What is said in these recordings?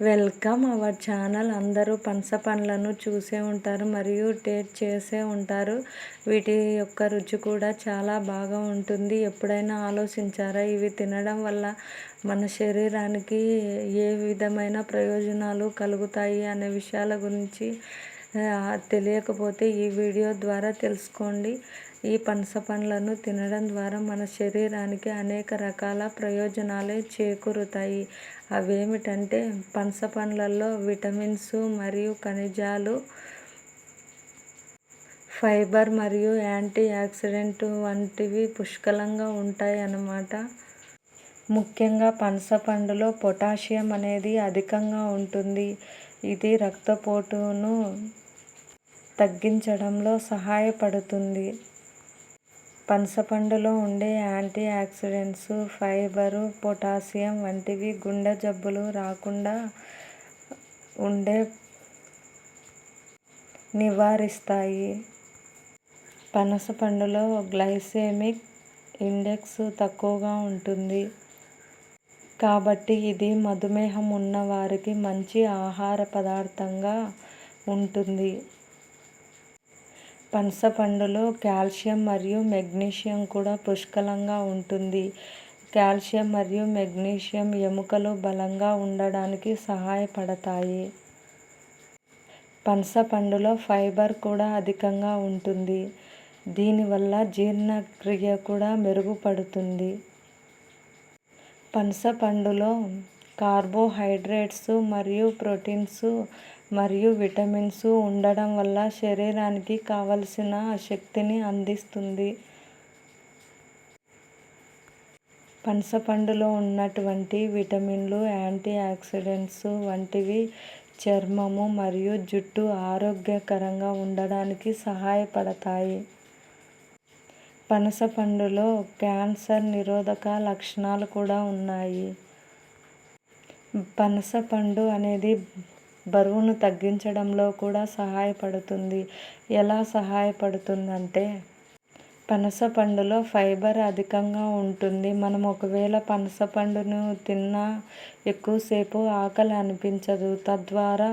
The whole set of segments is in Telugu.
Welcome our channel. అందరూ పనస పండ్లను చూసే ఉంటారు మరియు టేస్ట్ చేసే ఉంటారు. వీటి యొక్క రుచి కూడా చాలా బాగా ఉంటుంది. ఎప్పుడైనా ఆలోచించారా? ఇవి తినడం వల్ల మన శరీరానికి ఏ విధమైన ప్రయోజనాలు కలుగుతాయి అనే విషయాల గురించి తెలియకపోతే ఈ వీడియో ద్వారా తెలుసుకోండి. ఈ పనస పండ్లను తినడం ద్వారా మన శరీరానికి అనేక రకాల ప్రయోజనాలు చేకూరుతాయి. అవేమిటంటే పనస పండ్లలో విటమిన్స్ మరియు ఖనిజాలు ఫైబర్ మరియు యాంటీ ఆక్సిడెంట్ వంటివి పుష్కలంగా ఉంటాయి అన్నమాట ముఖ్యంగా పనస పండులో పొటాషియం అనేది అధికంగా ఉంటుంది. ఇది రక్తపోటును తగ్గించడంలో సహాయపడుతుంది. పనసపండులో ఉండే యాంటీ ఆక్సిడెంట్స్ ఫైబర్ పొటాషియం వంటివి గుండె జబ్బులు రాకుండా ఉండే నివారిస్తాయి. పనస పండులో గ్లైసెమిక్ ఇండెక్స్ తక్కువగా ఉంటుంది. కాబట్టి ఇది మధుమేహం ఉన్న వారికి మంచి ఆహార పదార్థంగా ఉంటుంది. పనస పండులో కాల్షియం మరియు మెగ్నీషియం కూడా పుష్కలంగా ఉంటుంది. కాల్షియం మరియు మెగ్నీషియం ఎముకలు బలంగా ఉండడానికి సహాయపడతాయి. పనస పండులో ఫైబర్ కూడా అధికంగా ఉంటుంది. దీనివల్ల జీర్ణక్రియ కూడా మెరుగుపడుతుంది. పనస పండులో కార్బోహైడ్రేట్స్ మరియు ప్రోటీన్స్ మరియు విటమిన్స్ ఉండడం వల్ల శరీరానికి కావలసిన శక్తిని అందిస్తుంది. పనసపండులో ఉన్నటువంటి విటమిన్లు యాంటీ ఆక్సిడెంట్స్ వంటివి చర్మము మరియు జుట్టు ఆరోగ్యకరంగా ఉండడానికి సహాయపడతాయి. పనస పండులో క్యాన్సర్ నిరోధక లక్షణాలు కూడా ఉన్నాయి. పనస పండు అనేది బరువును తగ్గించడంలో కూడా సహాయపడుతుంది. ఎలా సహాయపడుతుందంటే పనస పండులో ఫైబర్ అధికంగా ఉంటుంది. మనం ఒకవేళ పనస పండును తిన్నా ఎక్కువసేపు ఆకలి అనిపించదు. తద్వారా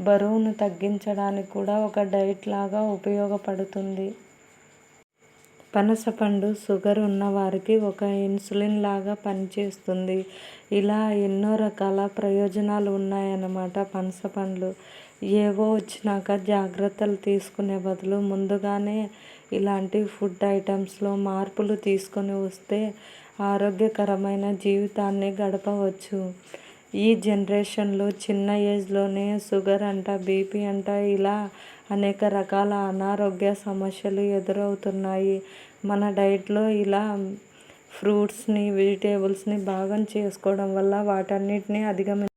బరువును తగ్గించడానికి కూడా ఒక డైట్ లాగా ఉపయోగపడుతుంది. పనసపండు షుగర్ ఉన్నవారికి ఒక ఇన్సులిన్ లాగా పనిచేస్తుంది. ఇలా ఎన్నో రకాల ప్రయోజనాలు ఉన్నాయన్నమాట పనస పండ్లు. ఏవో వచ్చినాక జాగ్రత్తలు తీసుకునే బదులు ముందుగానే ఇలాంటి ఫుడ్ ఐటమ్స్లో మార్పులు తీసుకొని వస్తే ఆరోగ్యకరమైన జీవితాన్ని గడపవచ్చు. ఈ జనరేషన్లో చిన్న ఏజ్లోనే షుగర్ అంట బీపీ అంట ఇలా అనేక రకాల అనారోగ్య సమస్యలు ఎదురవుతున్నాయి. మన డైట్లో ఇలా ఫ్రూట్స్ని వెజిటేబుల్స్ని భాగం చేసుకోవడం వల్ల వాటన్నిటిని అధిగమి